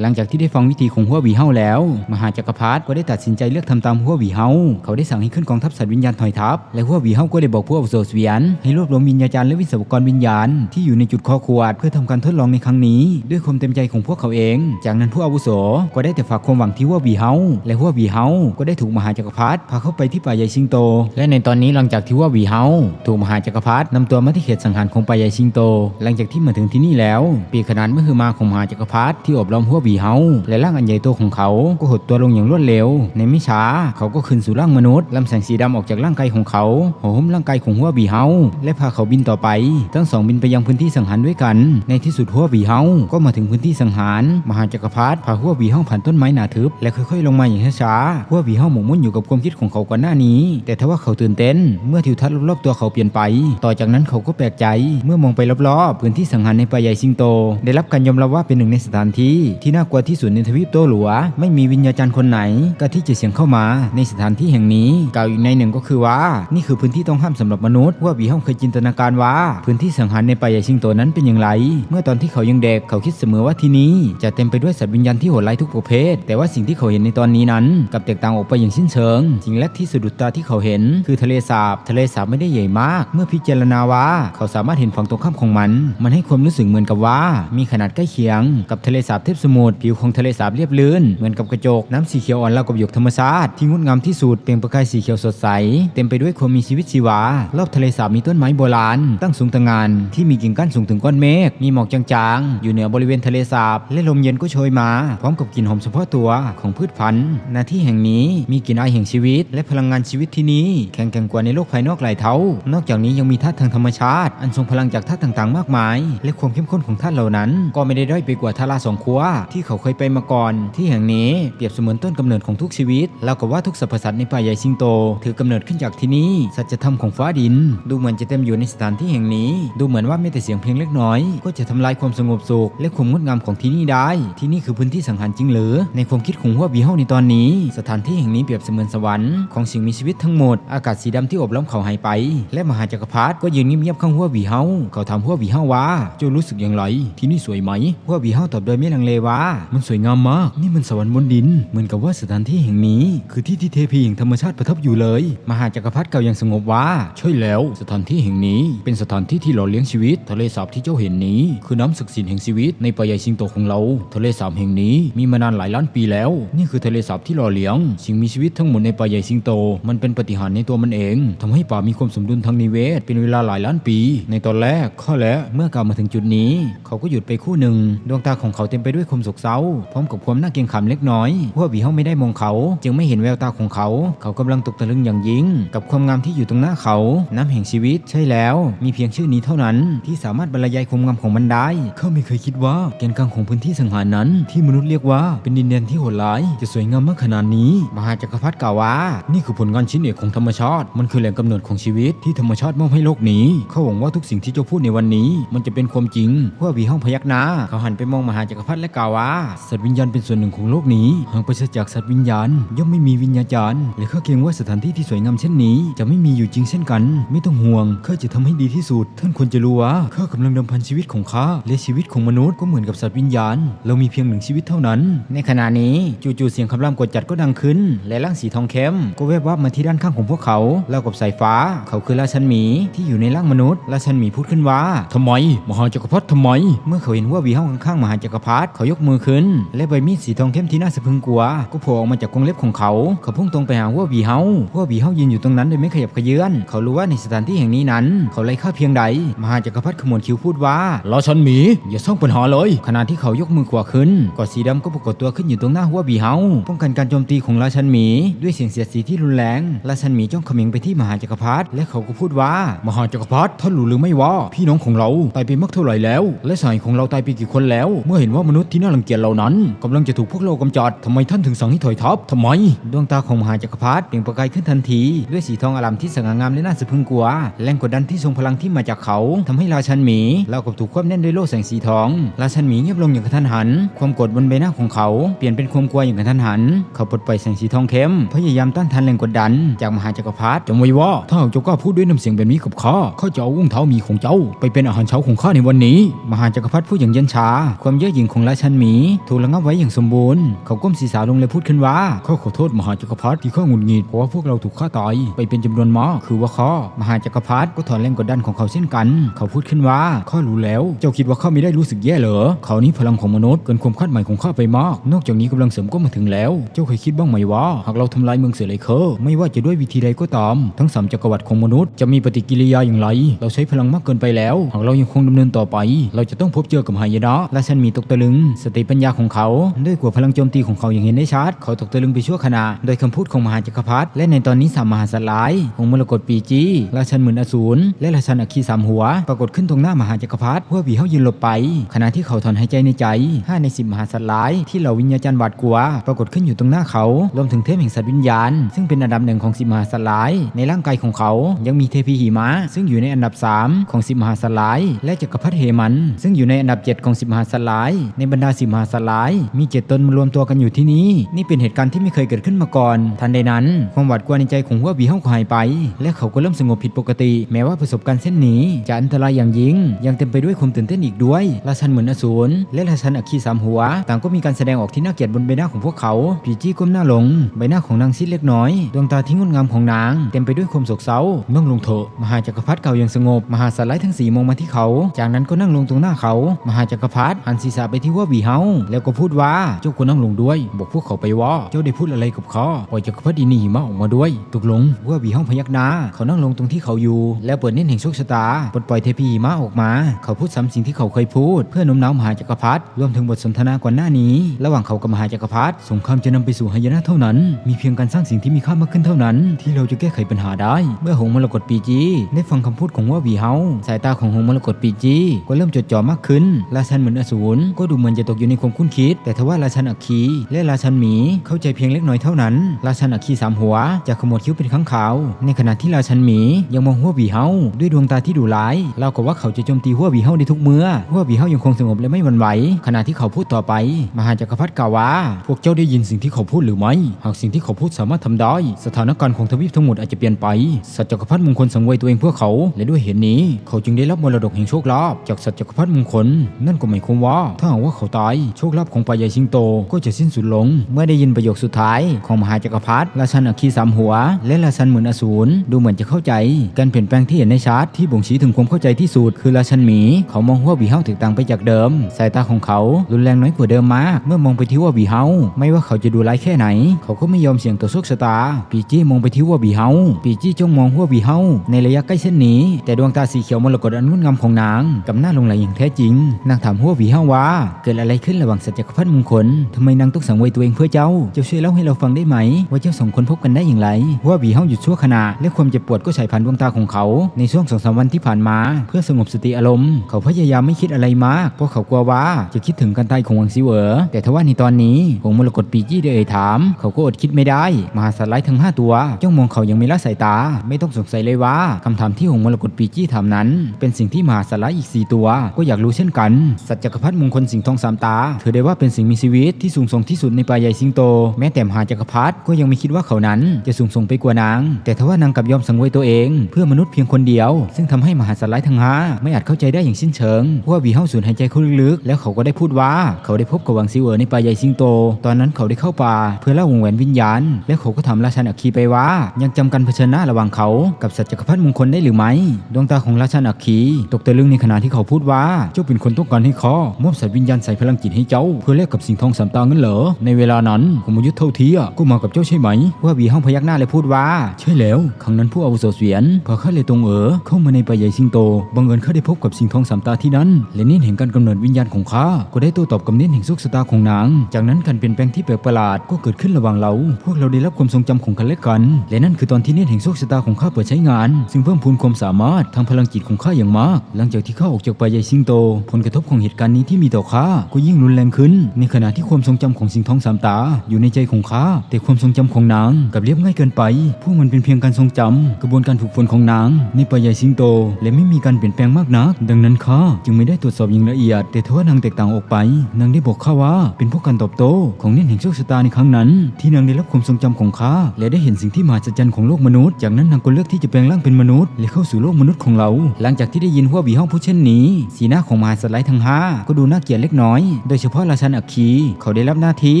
หลังจากที่ได้ฟังวิธีของหัววีเฮาแล้ว มหาจักรพรรดิก็ได้ตัดสินใจเลือกทำตามหัววีเฮาเขาได้สั่งให้ขึ้นกองทัพสัตว์วิญญาณถอยทัพและหัววีเฮาก็ได้บอกพวกอาวุโสเวียนให้รวบรวมวิญญาจารย์และวิศวกรวิญญาณที่อยู่ในจุดคอขวดเพื่อทำการทดลองในครั้งนี้ ด้วยความเต็มใจของพวกเขาเอง จากนั้นผู้อาวุโสก็ได้แต่ฝากความหวังที่หัววีเฮาและหัววีเฮาก็ได้ถูกมหาจักรพรรดิพาเข้าไปที่ป่าใหญ่สิงโต และในตอนนี้หลังจากที่หัววีเฮาถูกมหาจักรพรรดินำตัวมาที่เขตสังหารของป่าใหญ่สิงโต หลังจากที่มาถึงที่นี่แล้ว ปีขนานมื่อคือมาของมหาจักรพรรดิที่อบรมหัววีเฮาและร่างอันใหญ่โตของเขาก็หดตัวลงอย่างรวดเร็ว ในไม่ช้าเขาก็ขึ้นสู่ร่างมนุษย์ลำแสงสีดำออกจากร่างกายของเขาห่อหุ้มร่างกายของหัววีเฮาและพาเขาบินต่อไป ทั้งสองบินไปยังพื้นที่สังหารด้วยกัน ในที่สุดหัววีเฮาก็มาถึงพื้นที่สังหารมหาจักรพรรดิพาหัววีเฮาผ่านต้นไม้หนาทึบและค่อยๆลงมาอย่างช้าๆหัววีเฮาหมกมุ่นอยู่กับความคิดของเขาก่อนหน้านี้ แต่ทว่าเขาตื่นเต้น เมื่อทิวทัศน์รอบๆตัวเขาเปลี่ยนไป ต่อจากนั้นเขาก็แปลกใจ เมื่อมองไปรอบๆพื้นที่สังหารในป่าใหญ่สิงโต ได้รับการยอมรับว่าเป็นหนึ่งในสถานที่ที่น่ากลัวที่สุดในทวีปโตหลัว ไม่มีวิญญาจารย์คนไหนก็ที่จะเสียงเข้ามาในสถานที่แห่งนี้ กล่าวอีกในหนึ่งก็คือว่า นี่คือพื้นที่ต้องห้ามสำหรับมนุษย์ว่าบีห้องเคยจินตนาการว่า พื้นที่สังหารในป่าใหญ่สิงโตนั้นเป็นอย่างไร เมื่อตอนที่เขายังเด็กเขาคิดเสมอว่าที่นี้ จะเต็มไปด้วยสัตว์วิญญาณที่โหดร้ายทุกประเภท แต่ว่าสิ่งที่เขาเห็นในตอนนี้นั้นกับแตกต่างออกไปอย่างสิ้นเชิงสิ่งแรกที่สะดุดตาที่เขาเห็น คือทะเลสาบ ทะเลสาบไม่ได้ใหญ่มาก เมื่อพิจารณาว่าเขาสามารถเห็นฝั่งตรงข้ามของมัน มันให้ความรู้สึกเหมือนกับว่า มีขนาดใกล้เคียง กับทะเลสาบเทพสมุทรผิวของทะเลสาบเรียบลื่นเหมือนกับกระจกน้ำสีเขียวอ่อนราวกับหยกธรรมชาติที่งดงามที่สุดเปล่งประกายสีเขียวสดใส เต็มไปด้วยความมีชีวิตชีวารอบทะเลสาบมีต้นไม้โบราณตั้งสูงตะงานที่มีกิ่งก้านสูงถึงก้อนเมฆมีหมอกจางๆ อยู่เหนือบริเวณทะเลสาบและลมเย็นก็โชยมา พร้อมกับกลิ่นหอมเฉพาะตัวของพืชพันธุ์ณที่แห่งนี้มีกลิ่นอายแห่งชีวิต และพลังงานชีวิตที่นี้แข็งแกร่งกว่าในโลกภายนอกหลายเท่า นอกจากนี้ยังมีธาตุทางธรรมชาติ อันทรงพลังจากธาตุต่างๆ มากมาย และความเข้มข้นของธาตุเหล่านั้น ก็ไม่ได้ด้อยไปกว่าทาราสองคัวที่เขาเคยไปมาก่อน ที่แห่งนี้เปรียบเสมือนต้นกำเนิดของทุกชีวิตแล้วกับว่าทุกสรรพสัตว์ในป่าใหญ่สิงโต ถือกำเนิดขึ้นจากที่นี่สัจธรรมของฟ้าดิน ดูเหมือนจะเต็มอยู่ในสถานที่แห่งนี้ ดูเหมือนว่าไม่แต่เสียงเพลงเล็กน้อย ก็จะทำลายความสงบสุขและความงดงามของที่นี่ได้ ที่นี่คือพื้นที่สังหารจริงหรือ ในความคิดของหัวบีเฮาในตอนนี้ สถานที่แห่งนี้เปรียบเสมือนสวรรค์ของสิ่งมีชีวิตทั้งหมด อากาศสีดำที่อบล้อมเขาหายไป และมหาจักรพรรดิก็ยืนเงียบๆข้างหัวบีเฮาเขาถามหัวบีเฮาว่าเจ้ารู้สึกอย่างไร ที่นี่สวยไหมหัวบีเฮาตอบโดยไม่ลังเลว่ามันสวยงามมาก นี่มันสวรรค์บนดิน เหมือนกับว่าสถานที่แห่งนี้ คือที่ที่เทพีแห่งธรรมชาติประทับอยู่เลย มหาจักรพรรดิเก่าอย่างสงบว่า ใช่แล้ว สถานที่แห่งนี้ เป็นสถานที่ที่หล่อเลี้ยงชีวิต ทะเลสาบที่เจ้าเห็นนี้ คือน้ำศักดิ์สิทธิ์แห่งชีวิตในป่าใหญ่สิงโตของเรา ทะเลสาบแห่งนี้มีมานานหลายล้านปีแล้ว นี่คือทะเลสาบที่หล่อเลี้ยงสิ่งมีชีวิตทั้งหมดในป่าใหญ่สิงโต มันเป็นปฏิหารในตัวมันเองทำให้ป่ามีความสมดุลทางนิเวศ เป็นเวลาหลายล้านปี ในตอนแรกข้อและเมื่อกลับมาถึงจุดนี้ เขาก็หยุดไปคู่หนึ่งดวงตาของเขาเต็มไปด้วยความโศกเศร้าพร้อมกับความน่าเกรงขามเล็กน้อยว่าบีเฮาไม่ได้มองเขา จึงไม่เห็นแววตาของเขา เขากำลังตกตะลึงอย่างยิ่ง กับความงามที่อยู่ตรงหน้าเขา น้ำแห่งชีวิตใช่แล้ว มีเพียงชื่อนี้เท่านั้น ที่สามารถบรรยายความงามของมันได้เขาไม่เคยคิดว่าแกนกลางของพื้นที่สังหารนั้น ที่มนุษย์เรียกว่าเป็นดินแดนที่โหดร้ายจะสวยงามมากขนาดนี้มหาจักรพรรดิกล่าวว่า นี่คือผลงานชิ้นเอกของธรรมชาติ มันคือแหล่งกำเนิดของชีวิตที่ธรรมชาติมอบให้โลกนี้เขาหวังว่าทุกสิ่งที่เจ้าพูดในวันนี้ มันจะเป็นความจริงพวกวีห้องพยักหน้าเขาหันไปมองมหาจักรพรรดิและกล่าวว่าสัตว์วิญญาณเป็นส่วนหนึ่งของโลกนี้หากไปจากสัตว์วิญญาณ ย่อมไม่มีวิญญาจารย์และข้าเกรงว่าสถานที่ที่สวยงามเช่นนี้ จะไม่มีอยู่จริงเช่นกัน ไม่ต้องห่วงข้าจะทำให้ดีที่สุด ท่านควรจะรู้ว่าข้ากำลังดำพันชีวิตของข้าและชีวิตของมนุษย์ก็เหมือนกับสัตว์วิญญาณ เรามีเพียงหนึ่งชีวิตเท่านั้น ในขณะนี้จู่ๆเสียงคำรามกดจัดก็ดังขึ้น และร่างสีทองเข้มก็แวบวับมาที่ด้านข้างของพวกเขาแล้วกับสายฟ้า เขาคือราชันหมีที่อยู่ในร่างมนุษย์ราชันหมีพูดขึ้นว่าทำไมมหาจักรพรรดิทำไม เมื่อเขาเห็นว่าวีห้องข้างๆมหาจักรพรรดิเขายกมือขึ้น และใบมีดสีทองเข้มที่น่าสะพรึงกลัว ก็โผล่ออกมาจากกรงเล็บของเขา เขาพุ่งตรงไปหาหัววีเฮาหัววีเฮายืนอยู่ตรงนั้นโดยไม่ขยับเขยื้อน เขารู้ว่าในสถานที่แห่งนี้นั้น เขาไร้ค่าเพียงใด มหาจักรพรรดิขมวดคิ้วพูดว่าราชันหมี อย่าสร้างปัญหาเลย ขณะที่เขายกมือขวาขึ้นกอดสีดำก็ปรากฏตัวขึ้นอยู่ตรงหน้าหัววีเฮาป้องกันการโจมตีของราชันหมี ด้วยเสียงเสียดสีที่รุนแรงราชันหมีจ้องเขม็งไปที่มหาจักรพรรดิและเขาก็พูดว่ามหาจักรพรรดิท่านรู้หรือไม่ว่าพี่น้องของเราตายไปมากเท่าไหร่แล้ว และสายของเราตายไปกี่คนแล้ว เมื่อเห็นว่ามนุษย์ที่น่ารังเกียจเหล่านั้นกำลังจะถูกพวกเรากำจัดทำไมท่านถึงสั่งให้ถอยทัพทำไม ดวงตาของมหาจักรพรรดิเปล่งประกายขึ้นทันที ด้วยสีทองอลามที่สง่างามและน่าสะพรึงกลัวแรงกดดันที่ทรงพลังที่มาจากเขาทำให้ราชันหมีเรากับถูกควบแน่นด้วยโล่แสงสีทอง ราชันหมีเงียบลงอย่างกระทันหัน ความกดบนใบหน้าของเขาเปลี่ยนเป็นความกลัวอย่างกระทันหัน เขาปลดปล่อยแสงสีทองเข้มพยายามต้านทานแรงกดดัน จากมหาจักรพรรดิจงไว้ว่าถ้าเจ้ากล้าพูดด้วยน้ำเสียงแบบนี้กับข้าข้าจะเอาอุ้งเท้ามีของเจ้า ไปเป็นอาหารเช้าของข้าในวันนี้ มหาจักรพรรดิพูดอย่างเย็นชา ความเย่อหยิ่งของราชันหมีถูกระงับไว้อย่างสมบูรณ์เขาก้มศีรษะลงและพูดขึ้นว่าข้าขอโทษมหาจักรพรรดิที่ข้าหงุดหงิดเพราะว่าพวกเราถูกฆ่าตายไปเป็นจำนวนมากคือว่าข้ามหาจักรพรรดิก็ถอนแรงกดดันของเขาเช่นกัน เขาพูดขึ้นว่าข้ารู้แล้วเจ้าคิดว่าข้าไม่ได้รู้สึกแย่เหรอเขานี้พลังของมนุษย์เกินความคาดหมายของข้าไปมาก นอกจากนี้กำลังเสริมก็มาถึงแล้ว เจ้าเคยคิดบ้างไหมว่าหากเราทำลายเมืองเสือเลยเคอร์ไม่ว่าจะด้วยวิธีใดก็ตาม ทั้งสามจักรวรรดิของมนุษย์จะมีปฏิกิริยาอย่างไร เราใช้พลังมากเกินไปแล้ว หากเรายังคงดำเนินต่อไป เราจะต้องพบเจอกับหายนะและฉันมีตกตะลึงสติปัญญาของเขา ด้วยกว่าพลังโจมตีของเขาอย่างเห็นได้ชัด เขาตกตะลึงไปชั่วขณะ โดยคำพูดของมหาจักรพรรดิและในตอนนี้สามมหาสัตว์ร้ายของมรกตปีจีราชันหมื่นอสูรและราชันอัคคีสามหัว ปรากฏขึ้นตรงหน้ามหาจักรพรรดิเพื่อบีเฮายืนหลบไป ขณะที่เขาถอนหายใจในใจห้าในสิบมหาสัตว์ร้ายที่เหล่าวิญญาจารย์หวาดกลัว ปรากฏขึ้นอยู่ตรงหน้าเขารวมถึงเทพแห่งสัตว์วิญญาณ ซึ่งเป็นอันดับหนึ่งของสิบมหาสัตว์ร้ายในร่างกายของเขา ยังมีเทพีหิมะ ซึ่งอยู่ในอันดับ 3 ของสิบมหาสัตว์ร้ายและจักรพรรดิเหมัน ซึ่งอยู่ในอันดับ 7 ของสิบมหาสัตว์ร้ายในบรรดาสิมหาสัตว์ร้าย มีเจ็ดตนมารวมตัวกันอยู่ที่นี่นี่เป็นเหตุการณ์ที่ไม่เคยเกิดขึ้นมาก่อน ทันใดนั้น ความหวาดกลัวในใจของหัวบีเฮาก็หายไป และเขาก็เริ่มสงบผิดปกติ แม้ว่าประสบการณ์เส้นนี้จะอันตรายอย่างยิ่ง ยังเต็มไปด้วยความตื่นเต้นอีกด้วยราชันเหมือนอสูรและราชันอัคคีสามหัว ต่างก็มีการแสดงออกที่น่าเกลียดบนใบหน้าของพวกเขาปีจี้ก้มหน้าลง ใบหน้าของนางซิดเล็กน้อย ดวงตาที่งดงามของนาง เต็มไปด้วยความโศกเศร้านั่งลงเถอะมหาจักรพรรดิเก่าอย่างสงบ มหาสัตว์ร้ายทั้งสี่มองมาที่เขา จากนั้นก็นั่งลงตรงหน้าเขา มหาจักรพรรดิหันศีรษะไปที่ว่าบีเฮาแล้วก็พูดว่าเจ้าควรนั่งลงด้วย บอกพวกเขาไปว่าเจ้าได้พูดอะไรกับเขาปล่อยจักรพรรดินีหิมะออกมาด้วยตกลงว่าบีเฮาพยักหน้าเขานั่งลงตรงที่เขาอยู่ แล้วเปิดเน้นแห่งโชคชะตาปลดปล่อยเทพีหิมะออกมา เขาพูดซ้ำสิ่งที่เขาเคยพูด เพื่อโน้มน้าวมหาจักรพรรดิรวมถึงบทสนทนาก่อนหน้านี้ ระหว่างเขากับมหาจักรพรรดิสงครามจะนำไปสู่หายนะเท่านั้น มีเพียงการสร้างสิ่งที่มีค่ามากขึ้นเท่านั้น ที่เราจะแก้ไขปัญหาได้ เมื่อหงมรกตปีจีได้ฟังคำพูดของว่าวีเฮาสายตาของหงมรกตปีจีก็เริ่มจดจ่อมากขึ้นราชันเหมือนอสูรก็ดูเหมือนจะตกอยู่ในความคุ้นคิด แต่ทว่าราชันอัคคีและราชันหมีเข้าใจเพียงเล็กน้อยเท่านั้น ราชันอัคคีสามหัวจะขมวดคิ้วเป็นข้างขาว ในขณะที่ราชันหมียังมองหัววีเฮาด้วยดวงตาที่ดุร้ายเรากับว่าเขาจะโจมตีหัววีเฮาในทุกเมื่อหัววีเฮายังคงสงบและไม่หวั่นไหวขณะที่เขาพูดต่อไป มหาจักรพรรดิกล่าวว่า พวกเจ้าได้ยินสิ่งที่เขาพูดหรือไม่หากสิ่งที่เขาพูดสามารถทำได้ สถานการณ์ของทวีปทั้งหมดอาจจะเปลี่ยนไปสัตว์จักรพรรดิมงคลสังเวยตัวเองเพื่อเขา และด้วยเหตุนี้ เขาจึงได้รับมรดกแห่งโชคลาภจากสัตว์จักรพรรดิมงคลนั่นก็หมายความว่าถ้าหากว่าเขาตายโชคลาภของปาใหญ่สิงโตก็จะสิ้นสุดลง เมื่อได้ยินประโยคสุดท้ายของมหาจักรพรรดิราชันอัคคีสามหัว และราชันเหมือนอสูรดูเหมือนจะเข้าใจ การเปลี่ยนแปลงที่เห็นในชาร์ตที่บ่งชี้ถึงความเข้าใจที่สุดคือราชันหมี เขามองว่าวีเฮาถึงต่างไปจากเดิม สายตาของเขารุนแรงน้อยกว่าเดิมมาก เมื่อมองไปที่ว่าวีเฮาไม่ว่าเขาจะดูร้ายแค่ไหน เขาก็ไม่ยอมเสี่ยงต่อโชคชะตา ปีจี้มองไปที่ว่าวีเฮาปีจี้จ้องมองว่าวีเฮาในระยะใกล้เส้นนี้ แต่ดวงตาสีเขียวมรกตอันงดงามของนางกับหน้าลงไหลอย่างแท้จริง นางถามหัววีเฮาว่าเกิดอะไรขึ้นระหว่างสัจจกรพรรดิมงคลทำไมนางต้องสังเวยตัวเองเพื่อเจ้า เจ้าช่วยเล่าให้เราฟังได้ไหม ว่าเจ้าสองคนพบกันได้อย่างไรหัววีเฮาหยุดชั่วขณะและความเจ็บปวดก็ฉายผ่านดวงตาของเขา ในช่วงสองสามวันที่ผ่านมา เพื่อสงบสติอารมณ์ เขาพยายามไม่คิดอะไรมาก เพราะเขากลัวว่าจะคิดถึงการตายของวังซิเวอแต่ทว่าในตอนนี้หงมรกตปีจี้ได้เอ่ยถาม เขาก็อดคิดไม่ได้ มหาสัตว์ร้ายทั้ง5ตัวจ้องมองเขายังไม่ละสายตา ไม่ต้องสงสัยเลยว่าคำถามที่หงมรกตปีจี้ถามนั้น เป็นสิ่งที่มหาสัตว์ร้ายอีก4ตัว ก็อยากรู้เช่นกันสัตว์จักรพรรดิมงคลสิงห์ทองสามตา ถือได้ว่าเป็นสิ่งมีชีวิตที่สูงส่งที่สุดในป่าใหญ่สิงโต แม้แต่มหาจักรพรรดิก็ยังไม่คิดว่าเขานั้นจะสูงส่งไปกว่านาง แต่ทว่านางกลับยอมสังเวยตัวเอง เพื่อมนุษย์เพียงคนเดียว ซึ่งทำให้มหาสัตว์ร้ายทั้งห้าไม่อาจเข้าใจได้อย่างสิ้นเชิงว่าวีเฮาสูญหายใจเข้าลึกๆแล้วเขาก็ได้พูดว่าเขาได้พบกับวังซิเวอในป่าใหญ่สิงโต ตอนนั้นเขาได้เข้าป่า เพื่อเล่าวงแหวนวิญญาณ และเขาก็ถาราชันอัคคีไปว่า ยังจำกันเผชิญหน้าระหว่างเขากับสัตว์จักรพรรดิมงคลได้หรือไม่ ดวงตาของราชันอัคคีตกตะลึงในขณะที่เขาพูดว่าเจ้าเป็นคนต้องการให้ข้ามอบสัตว์วิญญาณใส่พลังจิตให้เจ้า เพื่อแลกกับสิ่งทองสามตางั้นเหรอในเวลานั้นผมยุทธเท่าเทียก็มากับเจ้าใช่ไหม ว่าวีห้องพยักหน้าและพูดว่า ใช่แล้ว ครั้งนั้นผู้อาวุโสเสวียนพอข้าเลยตรงเอ๋อเข้ามาในป่าใหญ่สิงโตบังเอิญข้าได้พบกับสิ่งทองสามตาที่นั้นและนี่เห็นการกำเนิดวิญญาณของข้าก็ได้โต้ตอบกับนิดแห่งโชคชะตาของนาง จากนั้นการเปลี่ยนแปลงที่แปลกประหลาดก็เกิดขึ้นระหว่างเรา พวกเราได้รับความทรงจำของกันและกัน และนั่นคือตอนที่นิดแห่งโชคชะตาของข้าเปิดใช้งาน ซึ่งเพิ่มพูนความสามารถทางพลังจิตของข้าอย่างมาก หลังจากที่ข้าออกจากป่าใหญ่สิงโต ผลกระทบของเหตุการณ์นี้ที่มีต่อข้าก็ยิ่งรุนแรงขึ้น ในขณะที่ความทรงจำของสิงห์ทองสามตา อยู่ในใจของข้าแต่ความทรงจำของนางกับเรียบง่ายเกินไป พวกมันเป็นเพียงการทรงจำกระบวนการฝึกฝนของนาง ในป่าใหญ่สิงโต และไม่มีการเปลี่ยนแปลงมากนัก ดังนั้นข้าจึงไม่ได้ตรวจสอบอย่างละเอียด แต่ทว่านางแตกต่างออกไป นางได้บอกข้าว่าเป็นพราะการตอบโต้ของเน่นแห่งโชคชะตาในครั้งนั้น ที่นางได้รับความทรงจำของข้าและได้เห็นสิ่งที่มหัศจรรย์ของโลกมนุษย์ จากนั้นนางก็เลือกที่จะแปลงร่างเป็นมนุษย์และเข้าสู่โลกมนุษย์ของเรา หลังจากที่ได้ยินว่าบีห้องพูดเช่นนี้ สีหน้าของมหาสไลด์ทั้งห้าก็ดูน่าเกลียดเล็กน้อยโดยเฉพาะราชันอัคคีเขาได้รับหน้าที่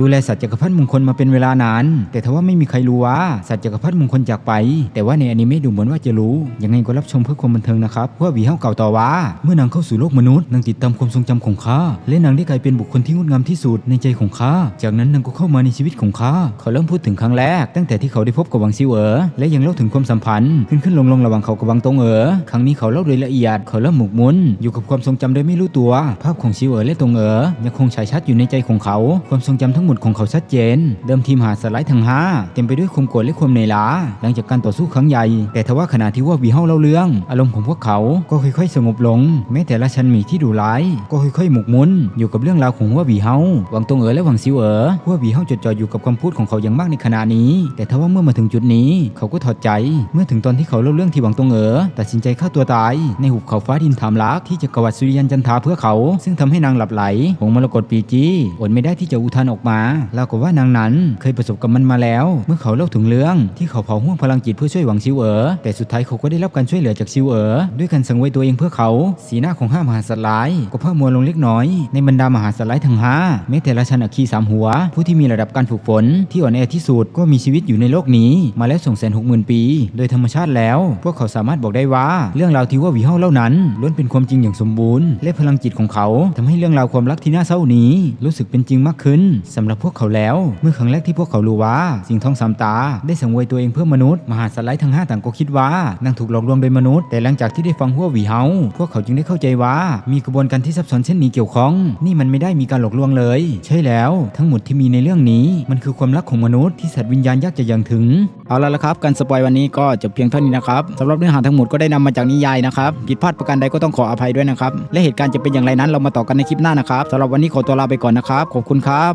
ดูแลสัตว์จักรพรรดิมงคลมาเป็นเวลานาน แต่ทว่าไม่มีใครรู้ว่าสัตว์จักรพรรดิมงคลจากไป แต่ว่าในอนิเมะดูเหมือนว่าจะรู้ ยังไงก็รับชมเพื่อความบันเทิงนะครับว่าบีห้องเก่าต่อว่า เมื่อนางเข้าสู่โลกมนุษย์นางติดตามความทรงจำของข้าและนางได้กลายเป็นบุคคลที่งดงามที่สุดในใจของข้าจากนั้นนางก็เข้ามาในชีวิตของข้าเขาเริ่มพูดถึงครั้งแรก ตั้งแต่ที่เขาได้พบกับวังซิวเอ๋อและยังเล่าถึงความสัมพันธ์ขึ้นขึ้นลงลงระหว่างเขากับวังตงเอ๋อครั้งนี้เขาเล่าโดยละเอียดเขาเริ่มหมกมุ่นอยู่กับความทรงจำโดยไม่รู้ตัว ภาพของซิวเอ๋อและตงเอ๋อยังคงฉายชัดอยู่ในใจของเขา ความทรงจำทั้งหมดของเขาชัดเจน เดิมทีมหาสไลด์ทั้งห้าเต็มไปด้วยความโกรธและความเหนื่อยล้า หลังจากการต่อสู้ครั้งใหญ่ แต่ทว่าขณะที่ว่าวีเฮาเล่าเรื่อง อารมณ์ของพวกเขาก็ค่อยๆ สงบลง แม้แต่ละชั้นหมีที่ดุร้าย ก็ค่อยๆ หมกมุ่นอยู่กับเรื่องราวของว่าวีเฮาหวังตงเอ๋อและหวังซิวเอ๋อว่าวีเฮาจดจ่ออยู่กับคำพูดของเขาอย่างมากในขณะนี้ แต่ทว่าเมื่อมาถึงจุดนี้ เขาก็ถอดใจ เมื่อถึงตอนที่เขาเล่าเรื่องที่หวังตงเอ๋อตัดสินใจฆ่าตัวตาย ในหุบเขาฟ้าดินถามลักที่จะกวัดสุริยันจันทาเพื่อเขา ซึ่งทำให้นางหลับไหลหงมรกตปีจีอดไม่ได้ที่จะอุทานออกมาแล้วก็ว่านางนั้นเคยประสบกับมันมาแล้ว เมื่อเขาเล่าถึงเรื่องที่เขาเผาห่วงพลังจิตเพื่อช่วยหวังซิวเอ๋อแต่สุดท้ายเขาก็ได้รับการช่วยเหลือจากซิวเอ๋อด้วยการสังเวยตัวเองเพื่อเขา สีหน้าของห้ามหาสัตว์ร้ายก็เพิ่มมวลลงเล็กน้อย ในบรรดามหาสัตว์ร้ายทั้งห้าแม้แต่ราชันอคีสามหัว ผู้ที่มีระดับการฝึกฝนที่อ่อนแอที่สุดก็มีชีวิตอยู่ในโลกนี้ มาแล้วส่งแสนหกหมื่นปี โดยธรรมชาติแล้ว พวกเขาสามารถบอกได้ว่า เรื่องราวที่ว่าวีเฮาเล่านั้นล้วนเป็นความจริงอย่างสมบูรณ์ และพลังจิตของเขาทำให้เรื่องราวความรักที่น่าเศร้านี้รู้สึกเป็นจริงมากขึ้นสำหรับพวกเขาแล้ว เมื่อครั้งแรกที่พวกเขารู้ว่า สิ่งทองสามตา ได้สังเวยตัวเองเพื่อมนุษย์ มหาสไลด์ทั้งห้าต่างก็คิดว่านางถูกหลอกลวงโดยมนุษย์ แต่หลังจากที่ได้ฟังหัวหวีเฮาพวกเขาจึงได้เข้าใจว่า มีกระบวนการที่ซับซ้อนเช่นนี้เกี่ยวข้อง นี่มันไม่ได้มีการหลอกลวงเลย ใช่แล้ว ทั้งหมดที่มีในเรื่องนี้ มันคือความรักของมนุษย์ที่สัตว์วิญญาณยากจะยังถึง เอาละละครับ การสปอยวันนี้ก็จบเพียงเท่านี้นะครับสำหรับเนื้อหาทั้งหมดก็ได้นำมาจากนิยายนะครับผิดพลาดประการใดก็ต้องขออภัยด้วยนะครับและเหตุการณ์จะเป็นอย่างไรนั้นเรามาต่อกันในคลิปหน้านะครับสำหรับวันนี้ขอตัวลาไปก่อนนะครับ ขอบคุณครับ